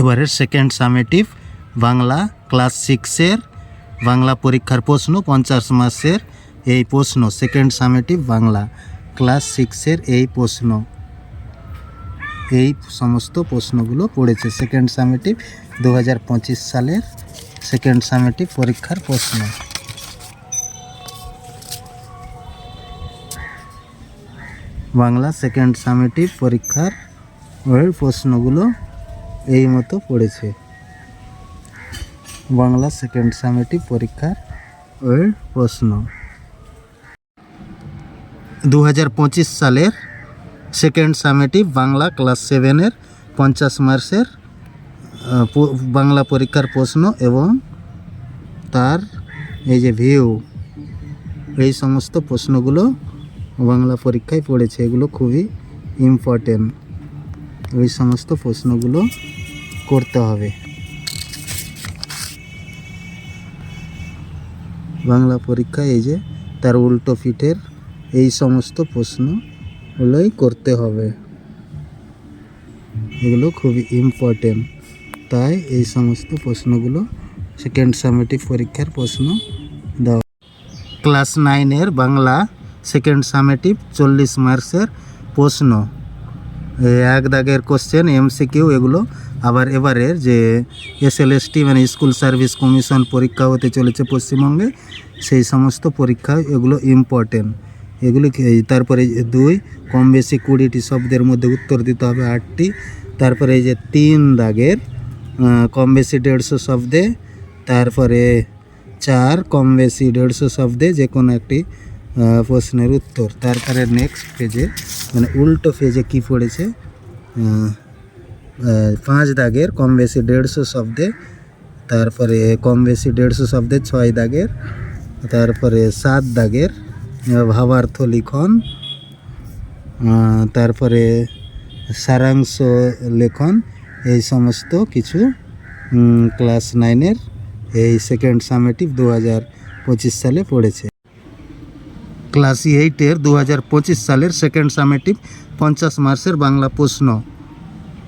এবারের second summative Bangla class সিক্সের বাংলা পরীক্ষার প্রশ্ন পঞ্চাশ মাসের এই প্রশ্ন সেকেন্ড সামেটিভ বাংলা ক্লাস সিক্সের এই প্রশ্ন। এই সমস্ত প্রশ্নগুলো পড়েছে সেকেন্ড সামেটিভ দু হাজার পঁচিশ সালের সেকেন্ড সামেটিভ পরীক্ষার প্রশ্ন। বাংলা সেকেন্ড সামেটিভ পরীক্ষার প্রশ্নগুলো এই মতো পড়েছে। বাংলা সেকেন্ড সামেটিভ পরীক্ষার ওই প্রশ্ন। দু হাজার পঁচিশ সালের সেকেন্ড সামেটিভ বাংলা ক্লাস সেভেনের পঞ্চাশ প- বাংলা পরীক্ষার প্রশ্ন এবং তার এই যে ভিউ এই সমস্ত প্রশ্নগুলো বাংলা পরীক্ষায় পড়েছে। এগুলো খুবই ইম্পর্টেন্ট ওই সমস্ত প্রশ্নগুলো করতে হবে। বাংলা পরীক্ষায় এই যে তার উল্টো পিঠের এই সমস্ত প্রশ্নগুলোই করতে হবে। এগুলো খুবই ইম্পর্টেন্ট তাই এই সমস্ত প্রশ্নগুলো সেকেন্ড সামেটিভ পরীক্ষার প্রশ্ন দেওয়া। ক্লাস নাইনের বাংলা সেকেন্ড সামেটিভ চল্লিশ মার্কসের প্রশ্ন। এক দাগের কোশ্চেন এমসিকিউ এগুলো আবার এবারের যে এস এসএলএসটি মানে স্কুল সার্ভিস কমিশন পরীক্ষা হতে চলেছে পশ্চিমবঙ্গে, সেই সমস্ত পরীক্ষা এগুলো ইম্পর্টেন্ট এগুলি তারপরে দুই, কম বেশি কুড়িটি শব্দের মধ্যে উত্তর দিতে হবে আটটি। তারপরে এই যে তিন দাগের কম বেশি দেড়শো শব্দে। তারপরে চার, কম বেশি দেড়শো শব্দে যে কোনো একটি প্রশ্নের উত্তর। তারপরে নেক্সট পেজে মানে উল্টো পেজে কি পড়েছে? পাঁচ দাগের, কম বেশি দেড়শো শব্দে, তারপরে কম বেশি দেড়শো শব্দে ছয় দাগের, তারপরে সাত দাগের, ভাবার্থ লিখন তারপরে সারাংশ লেখন, এই সমস্ত কিছু ক্লাস নাইনের এই সেকেন্ড সামেটিভ দু হাজার পঁচিশ সালে পড়েছে। ক্লাস এইটের দু হাজার পঁচিশ সালের সেকেন্ড সামেটিভ পঞ্চাশ মার্কসের বাংলা প্রশ্ন।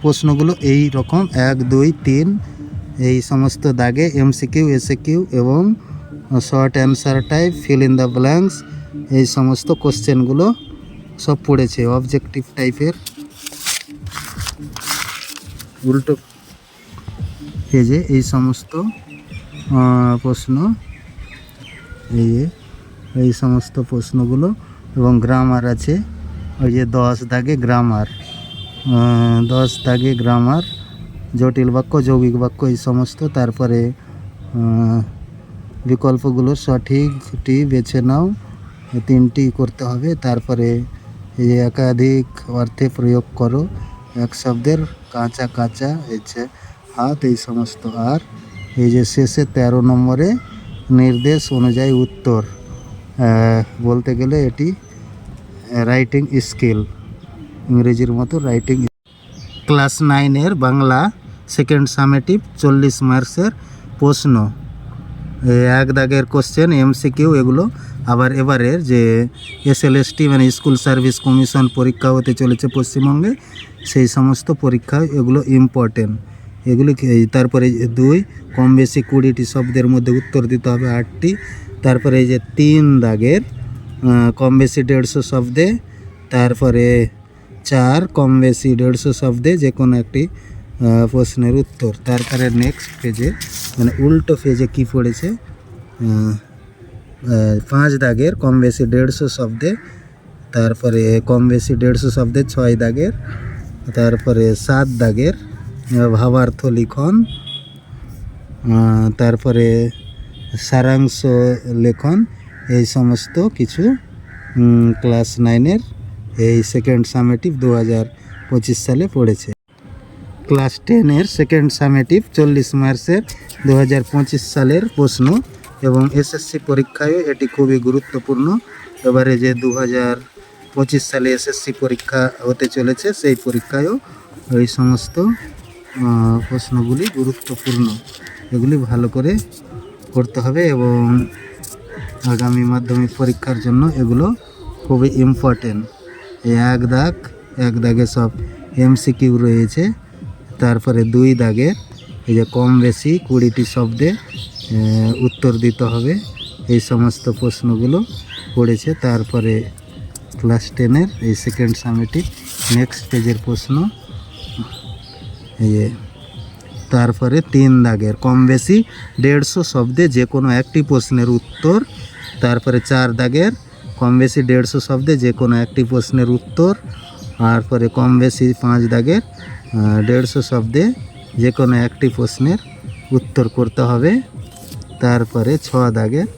প্রশ্নগুলো এই রকম। এক, দুই, তিন, এই সমস্ত দাগে এমসিকিউ এসএকিউ এবং short answer type fill in the blanks এই সমস্ত কোশ্চেনগুলো সব পড়েছে অবজেক্টিভ টাইপের উল্টো পেজে এই সমস্ত প্রশ্ন, এই এই সমস্ত প্রশ্নগুলো এবং গ্রামার আছে। ওই যে দশ দাগে গ্রামার দশ দাগে গ্রামার জটিল বাক্য, যৌগিক বাক্য এই সমস্ত। তারপরে বিকল্পগুলো সঠিকটি বেছে নাও তিনটি করতে হবে। তারপরে একাধিক অর্থে প্রয়োগ করো, এক শব্দের কাঁচা কাঁচা হচ্ছে হাত, এই সমস্ত আর। এই যে শেষে তেরো নম্বরে নির্দেশ অনুযায়ী উত্তর। বলতে গেলে এটি রাইটিং স্কিল ইংরেজির মতো রাইটিং ক্লাস নাইনের বাংলা সেকেন্ড সামেটিভ চল্লিশ মার্কসের প্রশ্ন। এক দাগের কোশ্চেন এমসিকিউ এগুলো। আবার এবারের যে এসএলএসটি মানে স্কুল সার্ভিস কমিশন পরীক্ষা হতে চলেছে পশ্চিমবঙ্গে, সেই সমস্ত পরীক্ষা এগুলো ইম্পর্টেন্ট এগুলি তারপরে দুই, কম বেশি কুড়িটি শব্দের মধ্যে উত্তর দিতে হবে আটটি। তারপরে এই যে তিন দাগের কম বেশি দেড়শো শব্দে, তারপরে চার, কম বেশি দেড়শো শব্দে যে কোনো একটি প্রশ্নের উত্তর। তারপরে নেক্সট পেজে মানে উল্টো পেজে কি পড়েছে? পাঁচ দাগের, কম বেশি দেড়শো শব্দে, তারপরে কম বেশি দেড়শো শব্দে ছয় দাগের, তারপরে সাত দাগের, ভাবার্থ লিখন তারপরে সারাংশ লেখন, এই সমস্ত কিছু ক্লাস নাইনের এই সেকেন্ড সামেটিভ দু হাজার পঁচিশ সালে পড়েছে। ক্লাস টেনের সেকেন্ড সামেটিভ চল্লিশ মার্চের দু হাজার পঁচিশ সালের প্রশ্ন এবং এসএসসি পরীক্ষায়ও এটি খুবই গুরুত্বপূর্ণ। এবারে যে দু পঁচিশ সালে এসএসসি পরীক্ষা হতে চলেছে, সেই পরীক্ষায়ও এই সমস্ত প্রশ্নগুলি গুরুত্বপূর্ণ। এগুলি ভালো করে করতে হবে এবং আগামী মাধ্যমিক পরীক্ষার জন্য এগুলো খুবই ইম্পর্টেন্ট এই এক দাগ, এক দাগে সব এমসিকিউ রয়েছে। তারপরে দুই দাগের এই যে কম বেশি কুড়িটি শব্দে উত্তর দিতে হবে। এই সমস্ত প্রশ্নগুলো পড়েছে। তারপরে ক্লাস টেনের এই সেকেন্ড সামিটিভ নেক্সট পেজের প্রশ্ন। এই তারপরে তিন দাগের কম বেশি দেড়শো শব্দে যে কোনো একটি প্রশ্নের উত্তর। তারপরে চার দাগের কম বেশি দেড়শো শব্দে যে কোনো একটি প্রশ্নের উত্তর তারপরে কম বেশি পাঁচ দাগের দেড়শো শব্দে যে কোনো একটি প্রশ্নের উত্তর করতে হবে। তারপরে ছ দাগের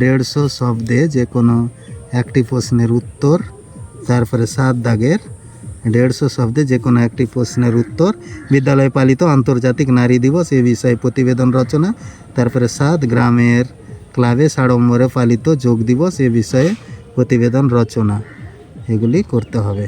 দেড়শো শব্দে যে কোনো একটি প্রশ্নের উত্তর, তারপরে সাত দাগের, দেড়শো শব্দে যে কোনো একটি প্রশ্নের উত্তর। বিদ্যালয়ে পালিত আন্তর্জাতিক নারী দিবস এই বিষয়ে প্রতিবেদন রচনা, তারপরে সাত গ্রামের ক্লাবে সাড়ম্বরে পালিত যোগ দিবস এ বিষয়ে প্রতিবেদন রচনা। এগুলি করতে হবে।